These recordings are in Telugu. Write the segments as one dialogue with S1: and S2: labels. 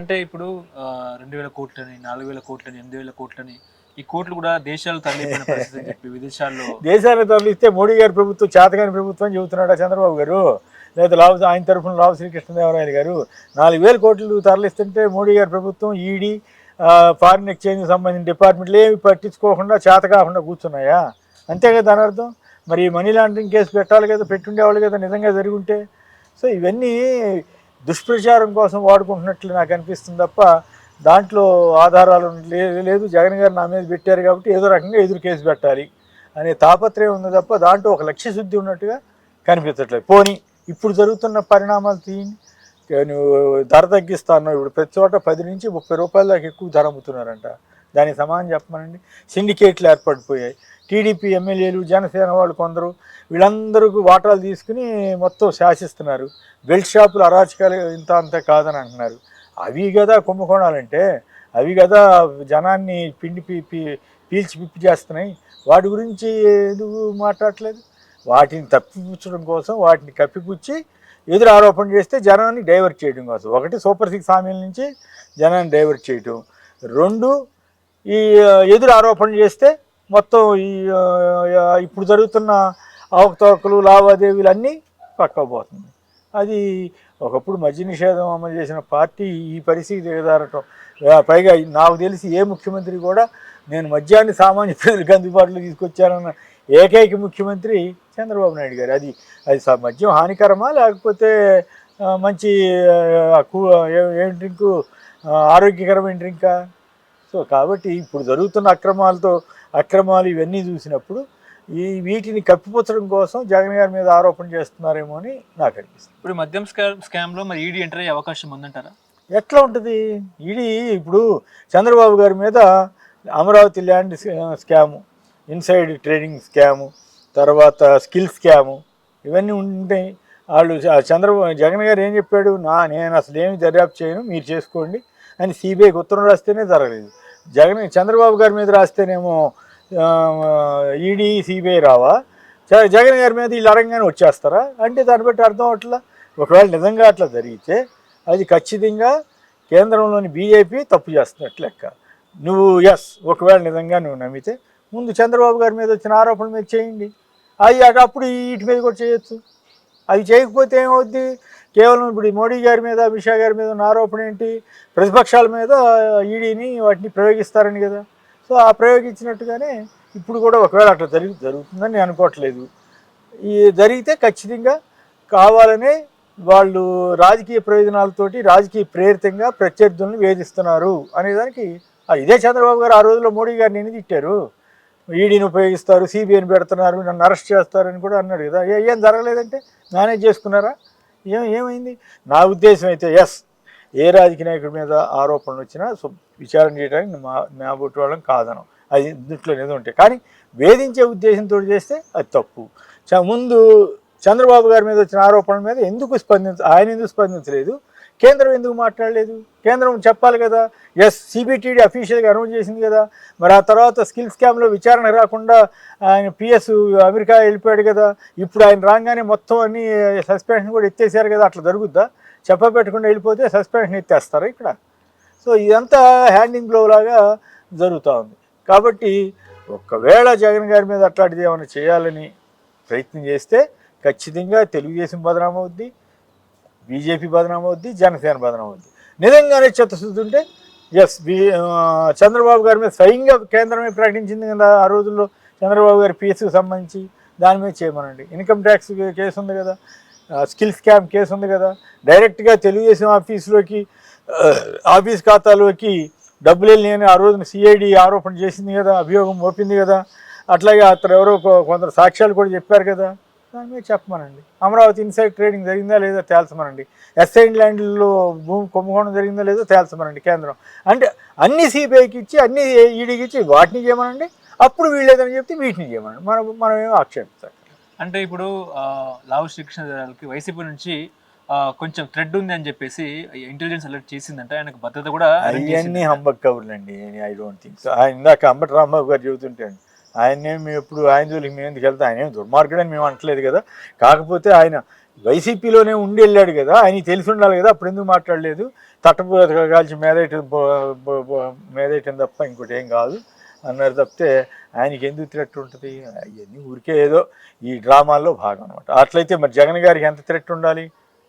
S1: అంటే ఇప్పుడు రెండు వేల కోట్లని నాలుగు వేల కోట్లని ఎనిమిది వేల కోట్లని ఈ కోట్లు కూడా దేశాలు తరలిపోయిన పరిస్థితి అని చెప్పి విదేశాల్లో
S2: దేశాలు తరలిస్తే మోడీ గారి ప్రభుత్వం చేతగాని ప్రభుత్వం అని చెబుతున్నాడా చంద్రబాబు గారు? లేదా లావు ఆయన తరఫున లావు శ్రీకృష్ణదేవరాయలు గారు? నాలుగు వేల కోట్లు తరలిస్తుంటే మోడీ గారి ప్రభుత్వం ఈడీ ఫారిన్ ఎక్స్చేంజ్ సంబంధించిన డిపార్ట్మెంట్లు ఏమి పట్టించుకోకుండా చేత కాకుండా కూర్చున్నాయా? అంతే కదా దాని అర్థం. మరి మనీ లాండరింగ్ కేసు పెట్టాలి కదా పెట్టుండేవాళ్ళు కదా నిజంగా జరిగి ఉంటే. సో ఇవన్నీ దుష్ప్రచారం కోసం వాడుకుంటున్నట్లు నాకు అనిపిస్తుంది తప్ప దాంట్లో ఆధారాలు లేదు. జగన్ గారు నా మీద పెట్టారు కాబట్టి ఏదో రకంగా ఎదురు కేసు పెట్టాలి అనే తాపత్రయం ఉంది తప్ప దాంట్లో ఒక లక్ష్య శుద్ధి ఉన్నట్టుగా కనిపించట్లేదు. పోనీ ఇప్పుడు జరుగుతున్న పరిణామాలు తీయండి. నువ్వు ధర తగ్గిస్తాను ఇప్పుడు ప్రతి చోట పది నుంచి ముప్పై రూపాయల దాకా ఎక్కువ ధర అమ్ముతున్నారంట. దానికి సమానం చెప్పమనండి. సిండికేట్లు ఏర్పడిపోయాయి. టీడీపీ ఎమ్మెల్యేలు జనసేన వాళ్ళు కొందరు వీళ్ళందరూ వాటాలు తీసుకుని మొత్తం శాసిస్తున్నారు. బెల్ట్ షాపులు అరాచకాలు ఇంత అంత కాదని అంటున్నారు. అవి కదా కుంభకోణాలంటే అవి కదా జనాన్ని పిండి పీ పీల్చి పిప్పి చేస్తున్నాయి. వాటి గురించి ఎందుకు మాట్లాడట్లేదు? వాటిని తప్పిపుచ్చడం కోసం వాటిని కప్పిపుచ్చి ఎదురు ఆరోపణ చేస్తే జనాన్ని డైవర్ట్ చేయడం కోసం. ఒకటి సూపర్ సిక్స్ హామీల నుంచి జనాన్ని డైవర్ట్ చేయటం. రెండు ఈ ఎదురు ఆరోపణ చేస్తే మొత్తం ఈ ఇప్పుడు జరుగుతున్న అవకతవకలు లావాదేవీలు అన్నీ పక్కపోతుంది అది ఒకప్పుడు మద్య నిషేధం అమలు చేసిన పార్టీ ఈ పరిస్థితి దిగజారటం పైగా నాకు తెలిసి ఏ ముఖ్యమంత్రి కూడా నేను మద్యాన్ని సామాన్య ప్రజలకు అందుబాటులో తీసుకొచ్చానన్న ఏకైక ముఖ్యమంత్రి చంద్రబాబు నాయుడు గారు. అది అది స- మద్యం హానికరమా లేకపోతే మంచి కూ- ఏ- ఏం డ్రింకు ఆరోగ్యకరమైన డ్రింకా సో కాబట్టి ఇప్పుడు జరుగుతున్న అక్రమాలతో అక్రమాలు ఇవన్నీ చూసినప్పుడు ఈ వీటిని కప్పిపుచ్చడం కోసం జగన్ గారి మీద ఆరోపణ చేస్తున్నారేమో అని నాకు అనిపిస్తుంది.
S1: ఇప్పుడు మద్యం స్కామ్ స్కామ్లో మరి ఈడీ ఎంటర్ అయ్యే అవకాశం ఉందంటారా?
S2: ఎట్లా ఉంటుంది? ఇది ఇప్పుడు చంద్రబాబు గారి మీద Amaravati land scam inside trading scam తర్వాత స్కిల్ స్కాము ఇవన్నీ ఉంటాయి వాళ్ళు చంద్రబాబు జగన్ గారు ఏం చెప్పాడు? నా నేను అసలు ఏమి దర్యాప్తు చేయను మీరు చేసుకోండి. అని సిబిఐకి ఉత్తరం రాస్తేనే జరగలేదు. జగన్ చంద్రబాబు గారి మీద రాస్తేనేమో ఈడీ సిబిఐ రావా? జగన్ గారి మీద వీళ్ళు అరంగానే వచ్చేస్తారా? అంటే దాన్ని బట్టి అర్థం అట్లా ఒకవేళ నిజంగా అట్లా జరిగితే అది ఖచ్చితంగా కేంద్రంలోని బీజేపీ తప్పు చేస్తున్నట్లు లెక్క. నువ్వు ఎస్ ఒకవేళ నిజంగా నువ్వు నమ్మితే ముందు చంద్రబాబు గారి మీద వచ్చిన ఆరోపణ మీద చేయండి. అవి అటప్పుడు అప్పుడు వీటి మీద కూడా చేయొచ్చు. అవి చేయకపోతే ఏమవుద్ది? కేవలం ఇప్పుడు ఈ మోడీ గారి మీద అమిత్ షా గారి మీద ఉన్న ఆరోపణ ఏంటి? ప్రతిపక్షాల మీద ఈడీని వాటిని ప్రయోగిస్తారని కదా. సో ఆ ప్రయోగించినట్టుగానే ఇప్పుడు కూడా ఒకవేళ అట్లా జరిగి జరుగుతుందని నేను అనుకోవట్లేదు. ఈ జరిగితే ఖచ్చితంగా కావాలనే వాళ్ళు రాజకీయ ప్రయోజనాలతోటి రాజకీయ ప్రేరితంగా ప్రత్యర్థులను వేధిస్తున్నారు అనేదానికి ఇదే చంద్రబాబు గారు ఆ రోజుల్లో మోడీ గారిని ఎన్ని తిట్టారు? ఈడీని ఉపయోగిస్తారు సిబిఐని పెడుతున్నారు నన్ను అరెస్ట్ చేస్తారని కూడా అన్నాడు కదా. ఏం జరగలేదంటే మేనేజ్ చేసుకున్నారా? ఏం ఏమైంది? నా ఉద్దేశం అయితే ఎస్ ఏ రాజకీయ నాయకుడి మీద ఆరోపణలు వచ్చినా విచారణ చేయడానికి మా మా బొట్టు వాళ్ళం కాదనం. అది దీంట్లో ఏదో ఉంటాయి కానీ వేధించే ఉద్దేశంతో చేస్తే అది తప్పు. చ- ముందు చంద్రబాబు గారి మీద వచ్చిన ఆరోపణల మీద ఎందుకు స్పందించ ఆయన ఎందుకు స్పందించలేదు? కేంద్రం ఎందుకు మాట్లాడలేదు? కేంద్రం చెప్పాలి కదా. ఎస్ సిబిటిడి అఫీషియల్గా అనౌన్స్ చేసింది కదా. మరి ఆ తర్వాత స్కిల్ స్కామ్లో విచారణ రాకుండా ఆయన పిఎస్ అమెరికా వెళ్ళిపోయాడు కదా. ఇప్పుడు ఆయన రాగానే మొత్తం అన్ని సస్పెన్షన్ కూడా ఎత్తేసారు కదా. అట్లా జరుగుద్దా? చెప్పబెట్టకుండా వెళ్ళిపోతే సస్పెన్షన్ ఎత్తేస్తారు ఇక్కడ? సో ఇదంతా హ్యాండింగ్ బ్లో లాగా జరుగుతూ ఉంది. కాబట్టి ఒకవేళ జగన్ గారి మీద అట్లాంటిది ఏమైనా చేయాలని ప్రయత్నం చేస్తే ఖచ్చితంగా తెలుగుదేశం బదనామవుద్ది. బీజేపీ బదనాం అవుద్ది జనసేన బదనాం అవుద్ది. నిజంగానే చిత్తశుద్ధి ఉంటే ఎస్ బీ చంద్రబాబు గారి మీద స్వయంగా కేంద్రమే ప్రకటించింది కదా ఆ రోజుల్లో. చంద్రబాబు గారి పిఎస్కి సంబంధించి దాని మీద చేయమనండి. ఇన్కమ్ ట్యాక్స్ కేసు ఉంది కదా. స్కిల్ స్కామ్ కేసు ఉంది కదా. డైరెక్ట్గా తెలుగుదేశం ఆఫీసులోకి ఆఫీస్ ఖాతాలోకి డబ్బులు వెళ్ళి ఆ రోజున సిఐడి ఆరోపణ చేసింది కదా అభియోగం మోపింది కదా. అట్లాగే అతను ఎవరో కొందరు సాక్ష్యాలు కూడా చెప్పారు కదా. దాని మీద చెప్పమనండి. అమరావతి ఇన్సైడ్ ట్రేడింగ్ జరిగిందా లేదా తేల్చమనండి. ఎస్ఐన్ ల్యాండ్లో భూమి కుంభకోణం జరిగిందా లేదో తేల్చమనండి కేంద్రం. అంటే అన్ని సిబిఐకి ఇచ్చి అన్ని ఈడీకి ఇచ్చి వాటిని చేయమనండి. అప్పుడు వీళ్ళేదని చెప్తే వీటిని చేయమనండి. మనం మనం ఏమో ఆక్షేపిస్తాం
S1: అంటే ఇప్పుడు లావు శ్రీకృష్ణదేవరాయలకి వైసీపీ నుంచి కొంచెం థ్రెడ్ ఉంది అని చెప్పేసి ఇంటెలిజెన్స్ అలర్ట్ చేసిందంటే. ఆయనకు భద్రత కూడా.
S2: అవన్నీ హంబక్ కబుర్లండి. ఐ డోంట్ థింక్ సో ఇందాక అంబటి రాంబాబు గారు చెబుతుంటాడు ఆయన్నే మేము ఎప్పుడు ఆయన జోలికి మేము ఎందుకు వెళ్తాం? ఆయన దుర్మార్గుడు అని మేము అంటలేదు కదా. కాకపోతే ఆయన వైసీపీలోనే ఉండి వెళ్ళాడు కదా. ఆయనకి తెలిసి ఉండాలి కదా. అప్పుడు ఎందుకు మాట్లాడలేదు? తట్టపు కాల్చి మేదేయటం మేదేయటం తప్ప ఇంకోటి ఏం కాదు అన్నారు తప్పితే ఆయనకి ఎందుకు థ్రెట్ ఉంటుంది? అవన్నీ ఊరికే ఏదో ఈ డ్రామాల్లో భాగం అనమాట అట్లయితే మరి జగన్ గారికి ఎంత థ్రెట్ ఉండాలి?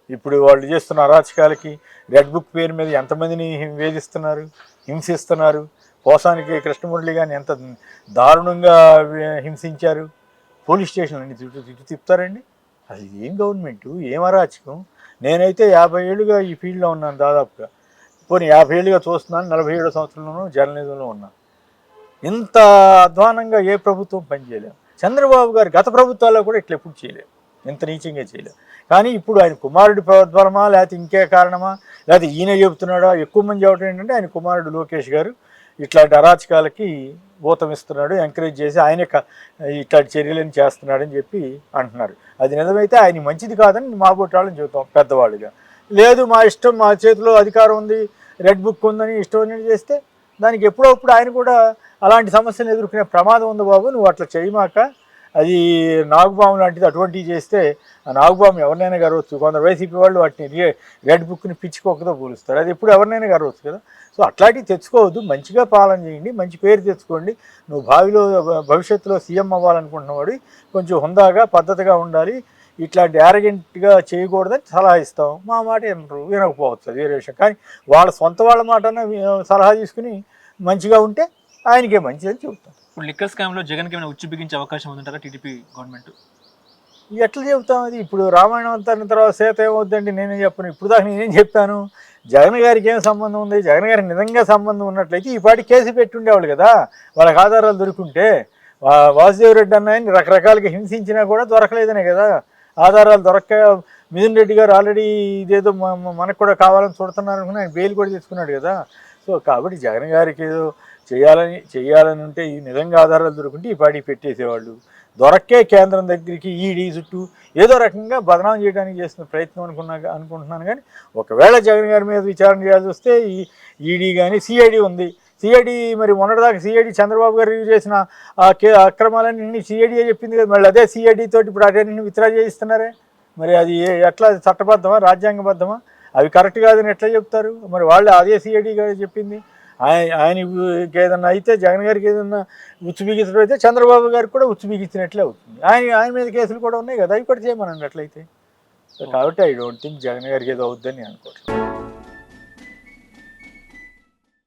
S2: ఇప్పుడు వాళ్ళు చేస్తున్న అరాచకాలకి రెడ్ బుక్ పేరు మీద ఎంతమందిని వేధిస్తున్నారు హింసిస్తున్నారు? పోసానికి కృష్ణమురళి గారిని ఎంత దారుణంగా హింసించారు? పోలీస్ స్టేషన్లన్నీ తిట్టు తిట్టు తిప్పుతారండి? అది ఏం గవర్నమెంట్? ఏం అరాచకం? నేనైతే యాభై ఏళ్ళుగా ఈ ఫీల్డ్లో ఉన్నాను దాదాపుగా. పోనీ యాభై ఏళ్ళుగా చూస్తున్నాను నలభై ఏడో సంవత్సరంలోనూ జర్నలిజంలో ఉన్నాను ఇంత అధ్వానంగా ఏ ప్రభుత్వం పనిచేయలేము చంద్రబాబు గారు గత ప్రభుత్వాల్లో కూడా ఇట్లా ఎప్పుడు చేయలేము ఇంత నీచంగా చేయలేము కానీ ఇప్పుడు ఆయన కుమారుడి ప్రోద్బలమా లేకపోతే ఇంకే కారణమా? లేకపోతే ఈయన చెబుతున్నాడా? ఎక్కువ మంది చెప్పడం ఏంటంటే ఆయన కుమారుడు లోకేష్ గారు. ఇట్లాంటి అరాచకాలకి ఊతమిస్తున్నాడు ఎంకరేజ్ చేసి ఆయనే క- ఇట్లాంటి చర్యలను చేస్తున్నాడని చెప్పి అంటున్నారు. అది నిజమైతే ఆయన మంచిది కాదని మా వాళ్ళని చెబుతాం పెద్దవాళ్ళుగా. లేదు మా ఇష్టం మా చేతిలో అధికారం ఉంది రెడ్ బుక్ ఉందని ఇష్టం చేస్తే దానికి ఎప్పుడో అప్పుడు ఆయన కూడా అలాంటి సమస్యలు ఎదుర్కొనే ప్రమాదం ఉంది బాబు నువ్వు అట్లా చేయమాక అది నాగుబాము లాంటిది అటువంటివి చేస్తే ఆ నాగుబాము ఎవరినైనా గరవచ్చు కొందరు వైసీపీ వాళ్ళు వాటిని రెడ్ బుక్ని పిచ్చుకోకతో పోలుస్తారు. అది ఎప్పుడు ఎవరినైనా గరవచ్చు కదా. సో అట్లాంటివి తెచ్చుకోవద్దు. మంచిగా పాలన చేయండి. మంచి పేరు తెచ్చుకోండి. నువ్వు భావిలో భవిష్యత్తులో సీఎం అవ్వాలనుకుంటున్నవాడు కొంచెం హుందాగా పద్ధతిగా ఉండాలి. ఇట్లాంటి యారగెంట్గా చేయకూడదని సలహా ఇస్తాం. మా మాట వినరు వినకపోవచ్చు అది వేరే విషయం. కానీ వాళ్ళ సొంత వాళ్ళ మాటన సలహా తీసుకుని మంచిగా ఉంటే ఆయనకే మంచిదని చెబుతాం.
S1: ఇప్పుడు లిక్కర్ స్కామ్లో జగన్కి ఏమైనా ఉచ్చు బిగించే అవకాశం ఉందంటారా టీడీపీ గవర్నమెంట్?
S2: ఎట్లా చెబుతాం అది? ఇప్పుడు రామాయణం అంతా తర్వాత సీత ఏమవుద్దండి? నేనే చెప్పను. ఇప్పుడు దాకా నేనేం చెప్పాను? జగన్ గారికి ఏం సంబంధం ఉంది? జగన్ గారికి నిజంగా సంబంధం ఉన్నట్లయితే ఈ పాటి కేసు పెట్టుండేవాళ్ళు కదా. వాళ్ళకి ఆధారాలు దొరుకుంటే వాసుదేవ్ రెడ్డి అన్నాయని రకరకాలుగా హింసించినా కూడా దొరకలేదనే కదా. ఆధారాలు దొరక్క మిథున్ రెడ్డి గారు ఆల్రెడీ ఇదేదో మనకు కూడా కావాలని చూడుతున్నారు అనుకుని ఆయన బెయిల్ కూడా తీసుకున్నాడు కదా. సో కాబట్టి జగన్ గారికి ఏదో చేయాలని చేయాలని ఉంటే ఈ నిజంగా ఆధారాలు దొరుకుంటే ఈ పాటికి పెట్టేసేవాళ్ళు. దొరక్కే కేంద్రం దగ్గరికి ఈడీ చుట్టూ ఏదో రకంగా బదనాం చేయడానికి చేస్తున్న ప్రయత్నం అనుకున్నా అనుకుంటున్నాను కానీ ఒకవేళ జగన్ గారి మీద విచారణ చేయాల్సి వస్తే ఈ ఈడీ కానీ సిఐడి ఉంది. సిఐడి మరి మొన్నటిదాకా సిఐడి చంద్రబాబు గారు రివ్యూ చేసిన ఆ కే అక్రమాలన్నీ సిఐడియే చెప్పింది కదా మళ్ళీ అదే సిఐడి తోటి ఇప్పుడు అటన్నీ విత్డ్రా చేయిస్తున్నారే? మరి అది ఎట్లా చట్టబద్ధమా రాజ్యాంగబద్ధమా? అవి కరెక్ట్ కాదని ఎట్లా చెప్తారు? మరి వాళ్ళు అదే సిఐడి గారు చెప్పింది. ఆయన ఆయన ఏదన్నా అయితే జగన్ గారికి ఏదన్నా ఉచ్చు బిగించడం అయితే చంద్రబాబు గారికి కూడా ఉచ్చు బిగించినట్లే అవుతుంది. ఆయన ఆయన మీద కేసులు కూడా ఉన్నాయి కదా అవి కూడా చేయమనండి అట్లయితే సో కాబట్టి ఐ డోంట్ థింక్ జగన్ గారికి ఏదో అవుద్దని అనుకోవట్లేదు.